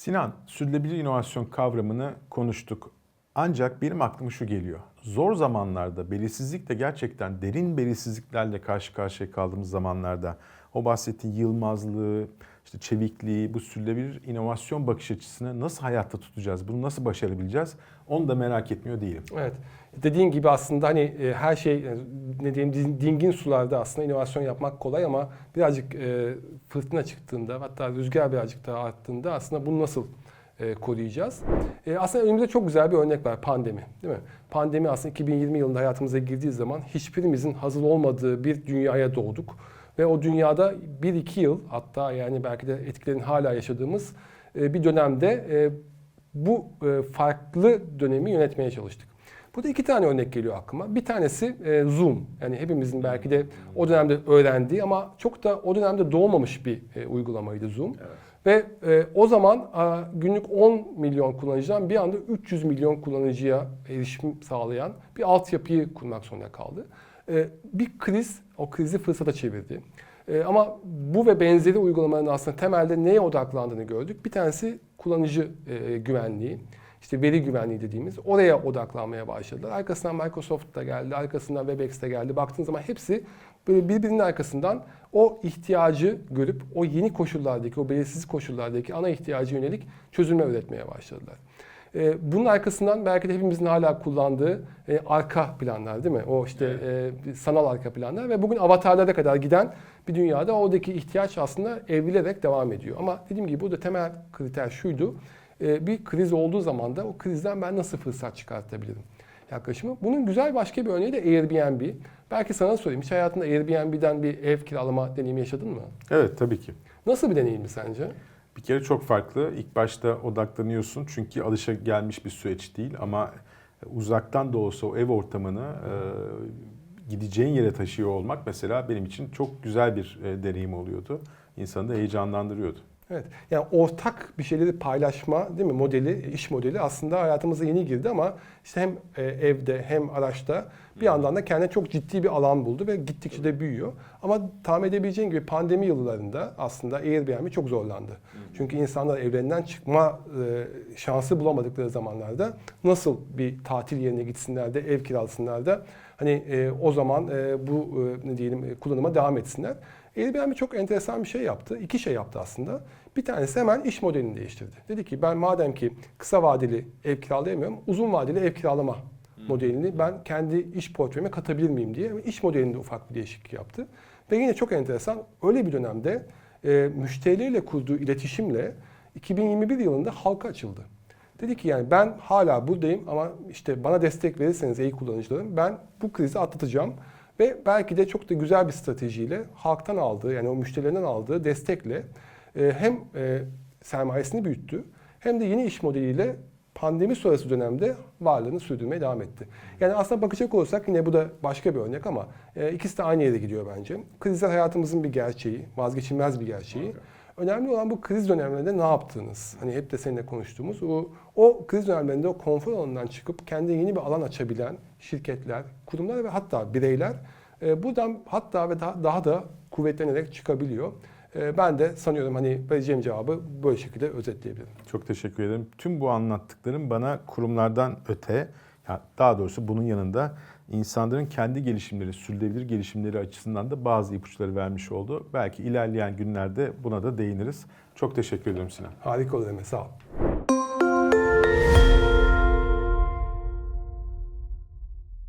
Sinan, sürdürülebilir inovasyon kavramını konuştuk. Ancak benim aklıma şu geliyor. Zor zamanlarda, belirsizlikle gerçekten derin belirsizliklerle karşı karşıya kaldığımız zamanlarda o bahsettiğin yılmazlığı, işte çevikliği, bu sürdürülebilir inovasyon bakış açısını nasıl hayatta tutacağız, bunu nasıl başarabileceğiz onu da merak etmiyor değilim. Evet. Dediğin gibi aslında hani e, her şey e, ne diyeyim din- dingin sularda aslında inovasyon yapmak kolay ama birazcık e, fırtına çıktığında hatta rüzgar birazcık daha arttığında aslında bunu nasıl koruyacağız? Aslında önümüzde çok güzel bir örnek var pandemi değil mi? Pandemi aslında 2020 yılında hayatımıza girdiği zaman hiçbirimizin hazır olmadığı bir dünyaya doğduk. Ve o dünyada 1-2 yıl hatta yani belki de etkilerini hala yaşadığımız e, bir dönemde e, bu e, farklı dönemi yönetmeye çalıştık. Burada iki tane örnek geliyor aklıma. Bir tanesi e, Zoom. Yani hepimizin belki de o dönemde öğrendiği ama çok da o dönemde doğmamış bir e, uygulamaydı Zoom. Ve e, o zaman a, günlük 10 milyon kullanıcıdan bir anda 300 milyon kullanıcıya erişim sağlayan bir altyapıyı kurmak zorunda kaldı. E, bir kriz o krizi fırsata çevirdi. E, ama bu ve benzeri uygulamaların aslında temelde neye odaklandığını gördük. Bir tanesi kullanıcı e, güvenliği, işte veri güvenliği dediğimiz oraya odaklanmaya başladılar. Arkasından Microsoft da geldi, arkasından Webex de geldi. Baktığınız zaman hepsi böyle birbirinin arkasından o ihtiyacı görüp o yeni koşullardaki, o belirsiz koşullardaki ana ihtiyacı yönelik çözümler üretmeye başladılar. E, Bunun arkasından belki de hepimizin hala kullandığı e, arka planlar değil mi? O işte e, sanal arka planlar ve bugün avatarlara kadar giden bir dünyada oradaki ihtiyaç aslında evrilerek devam ediyor. Ama dediğim gibi burada temel kriter şuydu. E, Bir kriz olduğu zaman da o krizden ben nasıl fırsat çıkartabilirim yaklaşımı. Bunun güzel başka bir örneği de Airbnb. Belki sana sorayım. Hiç hayatında Airbnb'den bir ev kiralama deneyimi yaşadın mı? Evet tabii ki. Nasıl bir deneyimdi sence? Bir kere çok farklı. İlk başta odaklanıyorsun çünkü alışa gelmiş bir süreç değil ama uzaktan da olsa o ev ortamını e, gideceğin yere taşıyor olmak mesela benim için çok güzel bir e, deneyim oluyordu. İnsanı da heyecanlandırıyordu. Evet. Yani ortak bir şeyleri paylaşma değil mi modeli, iş modeli aslında hayatımıza yeni girdi ama işte hem e, evde hem araçta bir yandan da kendine çok ciddi bir alan buldu ve gittikçe de büyüyor. Ama tahmin edebileceğin gibi pandemi yıllarında aslında Airbnb çok zorlandı. Çünkü insanlar evlerinden çıkma e, şansı bulamadıkları zamanlarda nasıl bir tatil yerine gitsinler de ev kiralasınlar da hani e, o zaman bu ne diyelim kullanıma devam etsinler. Airbnb çok enteresan bir şey yaptı. İki şey yaptı aslında. Bir tanesi hemen iş modelini değiştirdi. Dedi ki ben madem ki kısa vadeli ev kiralayamıyorum, uzun vadeli ev kiralama modelini ben kendi iş portföyüme katabilir miyim diye iş modelinde ufak bir değişiklik yaptı. Ve yine çok enteresan öyle bir dönemde e, müşterileriyle kurduğu iletişimle 2021 yılında halka açıldı. Dedi ki yani ben hala buradayım ama işte bana destek verirseniz ey kullanıcılarım ben bu krizi atlatacağım. Ve belki de çok da güzel bir stratejiyle halktan aldığı yani o müşterilerinden aldığı destekle hem e, sermayesini büyüttü hem de yeni iş modeliyle pandemi sonrası dönemde varlığını sürdürmeye devam etti. Yani aslında bakacak olursak yine bu da başka bir örnek ama e, ikisi de aynı yere gidiyor bence. Krizler hayatımızın bir gerçeği, vazgeçilmez bir gerçeği. Önemli olan bu kriz dönemlerinde ne yaptığınız. Hani hep de seninle konuştuğumuz o, o kriz dönemlerinde o konfor alanından çıkıp kendi yeni bir alan açabilen şirketler, kurumlar ve hatta bireyler e, buradan hatta ve daha, daha da kuvvetlenerek çıkabiliyor. E, ben de sanıyorum hani vereceğim cevabı böyle şekilde özetleyebilirim. Çok teşekkür ederim. Tüm bu anlattıklarım bana kurumlardan öte, ya daha doğrusu bunun yanında insanların kendi gelişimleri, sürdürülebilir gelişimleri açısından da bazı ipuçları vermiş oldu. Belki ilerleyen günlerde buna da değiniriz. Çok teşekkür ederim Sinan. Harika olur Emre, sağ ol.